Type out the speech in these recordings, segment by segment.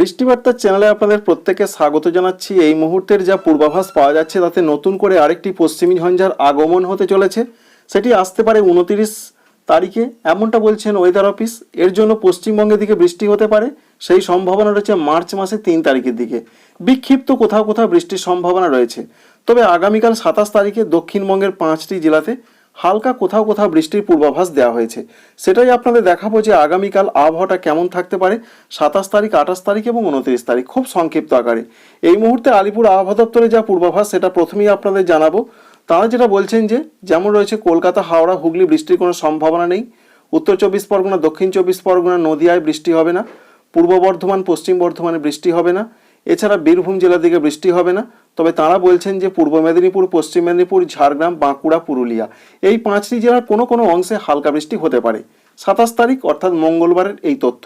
বৃষ্টিবার্তার চ্যানেলে আপনাদের প্রত্যেকে স্বাগত জানাচ্ছি। এই মুহূর্তের যা পূর্বাভাস পাওয়া যাচ্ছে, তাতে নতুন করে আরেকটি পশ্চিমী ঝঞ্ঝার আগমন হতে চলেছে। সেটি আসতে পারে উনতিরিশ তারিখে, এমনটা বলছেন ওয়েদার অফিস এর জন্য পশ্চিমবঙ্গের দিকে বৃষ্টি হতে পারে, সেই সম্ভাবনা রয়েছে মার্চ মাসের তিন তারিখের দিকে। বিক্ষিপ্ত কোথাও কোথাও বৃষ্টির সম্ভাবনা রয়েছে। তবে আগামীকাল সাতাশ তারিখে দক্ষিণবঙ্গের পাঁচটি জেলাতে হালকা কোথাও কোথাও বৃষ্টির পূর্বাভাস দেওয়া হয়েছে। সেটাই আপনাদের দেখাবো যে আগামীকাল আবহাওয়াটা কেমন থাকতে পারে, সাতাশ তারিখ, আঠাশ তারিখ এবং উনত্রিশ তারিখ খুব সংক্ষিপ্ত আকারে। এই মুহূর্তে আলিপুর আবহাওয়া দপ্তরে যা পূর্বাভাস সেটা প্রথমেই আপনাদের জানাব। তারা যেটা বলছেন যে, যেমন রয়েছে কলকাতা, হাওড়া, হুগলি, বৃষ্টির কোনো সম্ভাবনা নেই। উত্তর চব্বিশ পরগনা, দক্ষিণ চব্বিশ পরগনা, নদিয়ায় বৃষ্টি হবে না। পূর্ব বর্ধমান, পশ্চিম বর্ধমানে বৃষ্টি হবে না। এছাড়া বীরভূম জেলার দিকে বৃষ্টি হবে না, তবে তারা বলছেন যে পূর্ব মেদিনীপুর, পশ্চিম মেদিনীপুর, ঝাড়গ্রাম, বাঁকুড়া, পুরুলিয়া এই পাঁচটি জেলার কোনো কোনো অংশে হালকা বৃষ্টি হতে পারে। সাতাশ তারিখ অর্থাৎ মঙ্গলবারের এই তথ্য।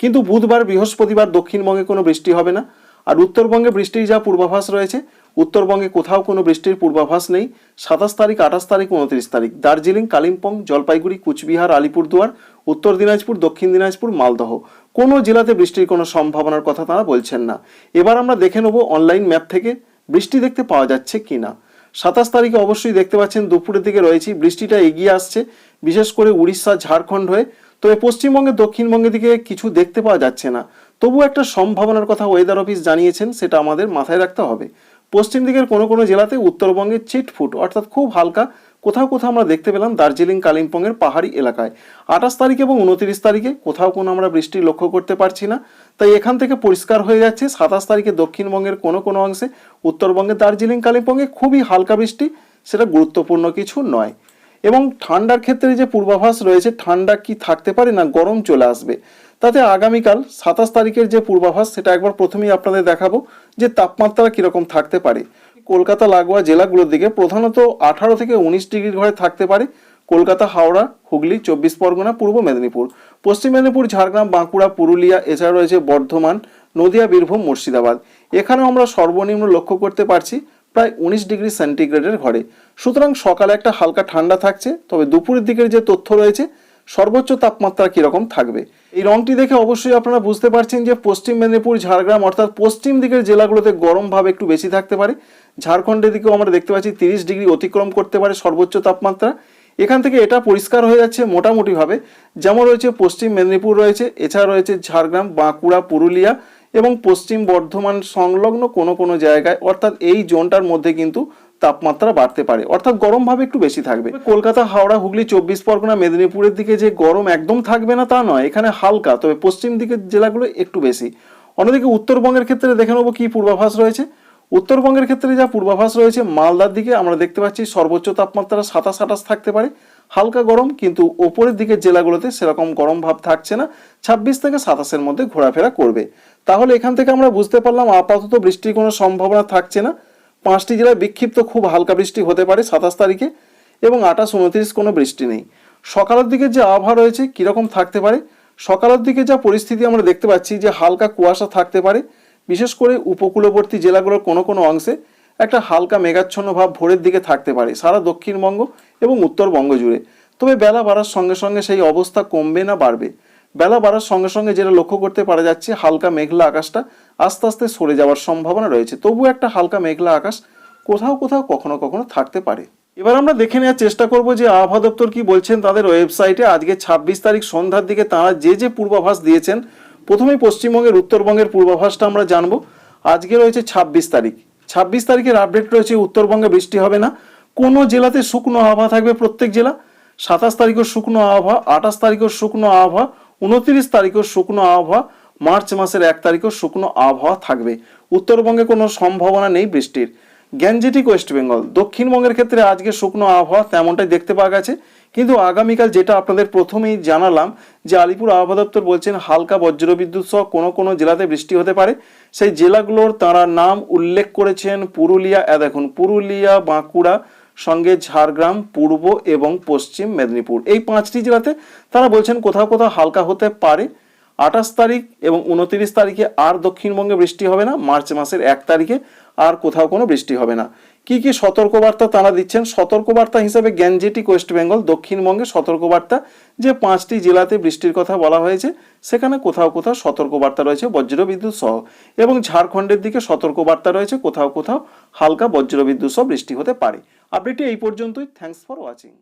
কিন্তু বুধবার, বৃহস্পতিবার দক্ষিণবঙ্গে কোনো বৃষ্টি হবে না, আর উত্তরবঙ্গে বৃষ্টির যা পূর্বাভাস রয়েছে উত্তরবঙ্গে কোথাও কোনো বৃষ্টির পূর্বাভাস নেই। সাতাশ তারিখ, আঠাশ তারিখ, উনত্রিশ তারিখ। দার্জিলিং, কালিম্পং, জলপাইগুড়ি, কুচবিহার, আলিপুরদুয়ার, উত্তর দিনাজপুর, দক্ষিণ দিনাজপুর, মালদহ। কোনো জেলাতে বৃষ্টির কোনো সম্ভাবনার কথা তারা বলছেন না। এবার আমরা দেখে নেব অনলাইন ম্যাপ থেকে বৃষ্টি দেখতে পাওয়া যাচ্ছে কি না সাতাশ তারিখে অবশ্যই দেখতে পাচ্ছেন, দুপুরের দিকে রয়েছে, বৃষ্টিটা এগিয়ে আসছে, বিশেষ করে উড়িষ্যা, ঝাড়খণ্ড হয়ে। তবে পশ্চিমবঙ্গে, দক্ষিণবঙ্গের দিকে কিছু দেখতে পাওয়া যাচ্ছে না। তবু একটা সম্ভাবনার কথা ওয়েদার অফিস জানিয়েছেন, সেটা আমাদের মাথায় রাখতে হবে। পশ্চিম দিকের কোনো কোনো জেলাতে উত্তরবঙ্গে চিটফুট অর্থাৎ খুব হালকা, কোথাও কোথাও আমরা দেখতে পেলাম দার্জিলিং, কালিম্পংয়ের পাহাড়ি এলাকায়। আঠাশ তারিখ এবং উনত্রিশ তারিখে কোথাও কোনো আমরা বৃষ্টি লক্ষ্য করতে পারছি না। তাই এখান থেকে পরিষ্কার হয়ে যাচ্ছে, সাতাশ তারিখে দক্ষিণবঙ্গের কোনো কোনো অংশে উত্তরবঙ্গের দার্জিলিং, কালিম্পংয়ে খুবই হালকা বৃষ্টি, সেটা গুরুত্বপূর্ণ কিছু নয়। এবং ঠান্ডার ক্ষেত্রে যে পূর্বাভাস রয়েছে, ঠান্ডা কি থাকতে পারে না, গরম চলে আসবে। তাতে আগামীকাল সাতাশ তারিখের যে পূর্বাভাস, সেটা একবার প্রথমেই আপনাদের দেখাবো যে তাপমাত্রা কীরকম থাকতে পারে। কলকাতা, লাগোয়া জেলাগুলোর দিকে প্রধানত আঠারো থেকে উনিশ ডিগ্রির ঘরে থাকতে পারে। কলকাতা, হাওড়া, হুগলি, চব্বিশ পরগনা, পূর্ব মেদিনীপুর। পশ্চিম মেদিনীপুর, ঝাড়গ্রাম, বাঁকুড়া, পুরুলিয়া এছাড়া রয়েছে বর্ধমান, নদিয়া, বীরভূম, মুর্শিদাবাদ। এখানেও আমরা সর্বনিম্ন লক্ষ্য করতে পারছি প্রায় উনিশ ডিগ্রি সেন্টিগ্রেডের ঘরে। সুতরাং সকালে একটা হালকা ঠান্ডা থাকছে, তবে দুপুরের দিকের যে তথ্য রয়েছে, সর্বোচ্চ তাপমাত্রা কীরকম থাকবে? এই রংটি দেখে অবশ্যই আপনারা বুঝতে পারছেন যে পশ্চিম মেদিনীপুর, ঝাড়গ্রাম অর্থাৎ পশ্চিম দিকের জেলাগুলোতে গরম ভাব একটু বেশি থাকতে পারে। ঝাড়খণ্ডের দিকেও আমরা দেখতে পাচ্ছি তিরিশ ডিগ্রি অতিক্রম করতে পারে সর্বোচ্চ তাপমাত্রা। এখান থেকে এটা পরিষ্কার হয়ে যাচ্ছে মোটামুটিভাবে। যেমন রয়েছে পশ্চিম মেদিনীপুর রয়েছে, এছাড়া রয়েছে ঝাড়গ্রাম, বাঁকুড়া, পুরুলিয়া এবং পশ্চিম বর্ধমান সংলগ্ন কোনো কোনো জায়গায়। অর্থাৎ এই জোনটার মধ্যে কিন্তু তাপমাত্রা বাড়তে পারে। অর্থাৎ গরম ভাবে একটু বেশি থাকবে। কলকাতা, হাওড়া, হুগলি, চব্বিশ পরগনা, মেদিনীপুরের দিকে যে গরম একদম থাকবে না তা নয়, এখানে হালকা, তবে পশ্চিম দিকের জেলাগুলো একটু বেশি। অন্যদিকে উত্তরবঙ্গের ক্ষেত্রে দেখে নেব কি পূর্বাভাস রয়েছে। উত্তরবঙ্গের ক্ষেত্রে যা পূর্বাভাস রয়েছে, মালদার দিকে আমরা দেখতে পাচ্ছি সর্বোচ্চ তাপমাত্রা সাতাশ আঠাশ থাকতে পারে। হালকা গরম, কিন্তু ওপরের দিকের জেলাগুলোতে সেরকম গরম ভাব থাকছে না। ছাব্বিশ থেকে সাতাশের মধ্যে ঘোরাফেরা করবে। তাহলে এখান থেকে আমরা বুঝতে পারলাম আপাতত বৃষ্টির কোনো সম্ভাবনা থাকছে না। পাঁচটি জেলায় বিক্ষিপ্ত খুব হালকা বৃষ্টি হতে পারে সাতাশ তারিখে এবং আঠাশ উনত্রিশ কোনো বৃষ্টি নেই। সকালের দিকে যে আবহাওয়া রয়েছে, কীরকম থাকতে পারে? সকালের দিকে যা পরিস্থিতি আমরা দেখতে পাচ্ছি যে হালকা কুয়াশা থাকতে পারে। বিশেষ করে উপকূলবর্তী জেলাগুলোর কোনো কোনো অংশে একটা হালকা মেঘাচ্ছন্ন ভাব ভোরের দিকে থাকতে পারে, সারা দক্ষিণবঙ্গ এবং উত্তরবঙ্গ জুড়ে। তবে বেলা বাড়ার সঙ্গে সঙ্গে সেই অবস্থা কমবে না, বাড়বে। বেলা বাড়ার সঙ্গে সঙ্গে যেটা লক্ষ্য করতে পারা যাচ্ছে, হালকা মেঘলা আকাশটা আস্তে আস্তে সরে যাওয়ার সম্ভাবনা রয়েছে। তবু একটা হালকা মেঘলা আকাশ কোথাও কোথাও কখনো কখনো থাকতে পারে। এবার আমরা দেখে নেওয়ার চেষ্টা করব যে আবহাওয়া দপ্তর কি বলছেন তাদের ওয়েবসাইটে। আজকে ছাব্বিশ তারিখ সন্ধ্যার দিকে তারা যে যে পূর্বাভাস দিয়েছেন, প্রথমেই পশ্চিমবঙ্গের, উত্তরবঙ্গের পূর্বাভাসটা আমরা জানব। আজকে রয়েছে ছাব্বিশ তারিখ। ছাব্বিশ তারিখের আপডেট রয়েছে, উত্তরবঙ্গে বৃষ্টি হবে না। কোনো জেলাতে শুকনো আবহাওয়া থাকবে প্রত্যেক জেলা? সাতাশ তারিখের শুকনো আবহাওয়া, আঠাশ তারিখের শুকনো আবহাওয়া উনত্রিশ তারিখের শুকনো আবহাওয়া, মার্চ মাসের এক তারিখের শুকনো আবহাওয়া থাকবে। উত্তরবঙ্গে কোনো সম্ভাবনা নেই বৃষ্টির। গ্যাঞ্জেটিক ওয়েস্ট বেঙ্গল, দক্ষিণবঙ্গের ক্ষেত্রে আজকে শুকনো আবহাওয়া তেমনটাই দেখতে পাওয়া গেছে। কিন্তু আগামীকাল যেটা আপনাদের প্রথমেই জানালাম, যে আলিপুর আবহাওয়া দপ্তর বলছেন হালকা বজ্রবিদ্যুৎ সহ কোনো কোনো জেলাতে বৃষ্টি হতে পারে। সেই জেলাগুলোর তারা নাম উল্লেখ করেছেন পুরুলিয়া। দেখুন, পুরুলিয়া, বাঁকুড়া সঙ্গে ঝাড়গ্রাম, পূর্ব এবং পশ্চিম মেদিনীপুর। এই পাঁচটি জেলাতে তারা বলছেন কোথাও কোথাও হালকা হতে পারে। আঠাশ তারিখ এবং উনত্রিশ তারিখে আর দক্ষিণবঙ্গে বৃষ্টি হবে না। মার্চ মাসের এক তারিখে আর কোথাও কোনো বৃষ্টি হবে না। কি কি সতর্কবার্তা তারা দিচ্ছেন? সতর্কবার্তা হিসেবে গ্যাঞ্জেটি ওয়েস্ট বেঙ্গল, দক্ষিণবঙ্গে সতর্কবার্তা। যে পাঁচটি জেলাতে বৃষ্টির কথা বলা হয়েছে, সেখানে কোথাও কোথাও সতর্কবার্তা রয়েছে বজ্রবিদ্যুৎ সহ। এবং ঝাড়খণ্ডের দিকে সতর্কবার্তা রয়েছে, কোথাও কোথাও হালকা বজ্রবিদ্যুৎ সহ বৃষ্টি হতে পারে। আপডেটটি এই পর্যন্তই। Thanks for watching